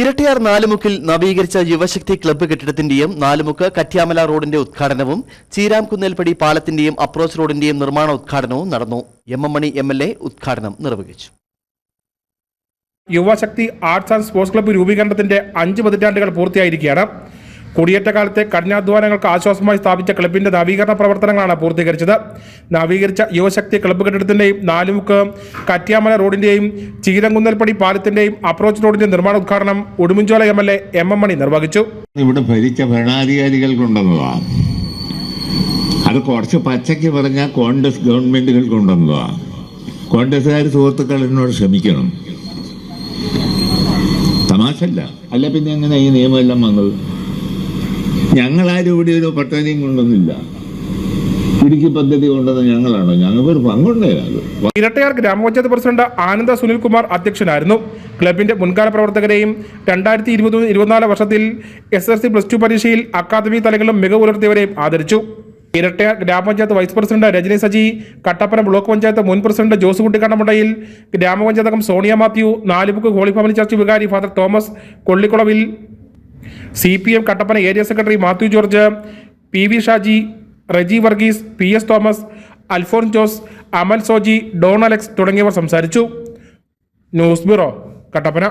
ഇരട്ടിയാർ നാലുമുക്കിൽ നവീകരിച്ച യുവശക്തി ക്ലബ്ബ് കെട്ടിടത്തിന്റെയും നാലുമുക്ക് കറ്റ്യാമല റോഡിന്റെ ഉദ്ഘാടനവും ചീരാംകുന്നേൽപ്പടി പാലത്തിന്റെയും അപ്രോച്ച് റോഡിന്റെയും നിർമ്മാണ ഉദ്ഘാടനവും നടന്നു. M M Mani M L A ഉദ്ഘാടനം നിർവഹിച്ചു. യുവശക്തി ആർട്സ് ആൻഡ് സ്പോർട്സ് ക്ലബ്ബ് രൂപീകരണത്തിന്റെ അഞ്ച് പതിറ്റാണ്ടുകൾ പൂർത്തിയായിരിക്കുകയാണ്. കുടിയേറ്റ കാലത്തെ കഠിനാധ്വാനങ്ങൾക്ക് ആശ്വാസമായി സ്ഥാപിച്ച ക്ലബിന്റെ നവീകരണ പ്രവർത്തനങ്ങളാണ് പൂർത്തീകരിച്ചത്. നവീകരിച്ച യുവശക്തി ക്ലബ്ബ് കെട്ടിടത്തിന്റെയും നാലുമുക്ക് കറ്റ്യാമല റോഡിന്റെയും ചീരങ്കുന്നൽപ്പടി പാലത്തിന്റെയും അപ്രോച്ച് റോഡിന്റെ നിർമ്മാണ ഉദ്ഘാടനം Udumbanchola M L A M M Mani നിർവഹിച്ചു. ഇവിടെ ഭരിച്ച ഭരണാധികാരികൾ കൊണ്ടുവന്നതാണ്. അത് കുറച്ച് പച്ചയ്ക്ക് പറഞ്ഞാൽ കോൺഗ്രസ് ഗവൺമെന്റുകൾ കൊണ്ടുവന്നതാണ്. കോൺഗ്രസ്സുകാർ സുഹൃത്തുക്കൾ എന്നോട് ക്ഷമിക്കണം. തമാശല്ല അല്ല പിന്നെ എങ്ങനെ ഈ നിയമമെല്ലാം വന്നത്? ഞങ്ങളാരും ഇവിടെ ഒരു പട്ടാനിയും കൊണ്ടൊന്നുമില്ല ഇടുക്കി പദ്ധതി കൊണ്ടുവന്ന ഞങ്ങളാണോ? ഞങ്ങൾക്കൊരു പങ്കുണ്ടേ പങ്കുണ്ടായിരുന്നു ഇരട്ടയാർ ഗ്രാമപഞ്ചായത്ത് പ്രസിഡന്റ് ആനന്ദ സുനിൽകുമാർ അധ്യക്ഷനായിരുന്നു. ക്ലബിന്റെ മുൻകാല പ്രവർത്തകരെയും രണ്ടായിരത്തി ഇരുപത് ഇരുപത്തിനാല് വർഷത്തിൽ S S C plus two പരീക്ഷയിൽ അക്കാദമി തലങ്ങളിലും മികവ് പുലർത്തിയവരെയും ആദരിച്ചു. ഇരട്ടയാർ ഗ്രാമപഞ്ചായത്ത് vice president Rajani Saji Kattappana block panchayat മുൻ പ്രസിഡന്റ് ജോസ് കുട്ടിക്കണ്ണമുണ്ടയിൽ ഗ്രാമപഞ്ചായത്ത് അംഗം Sonia Mathew Nalumukku holy family church വികാരി father Thomas Kollikkulavil C P M Kattappana area secretary Mathew George P V Shaji Reji Varghese P S Thomas Alphon Jose Amal Soji Don Alex തുടങ്ങിയവർ സംസാരിച്ചു. News bureau Kattappana.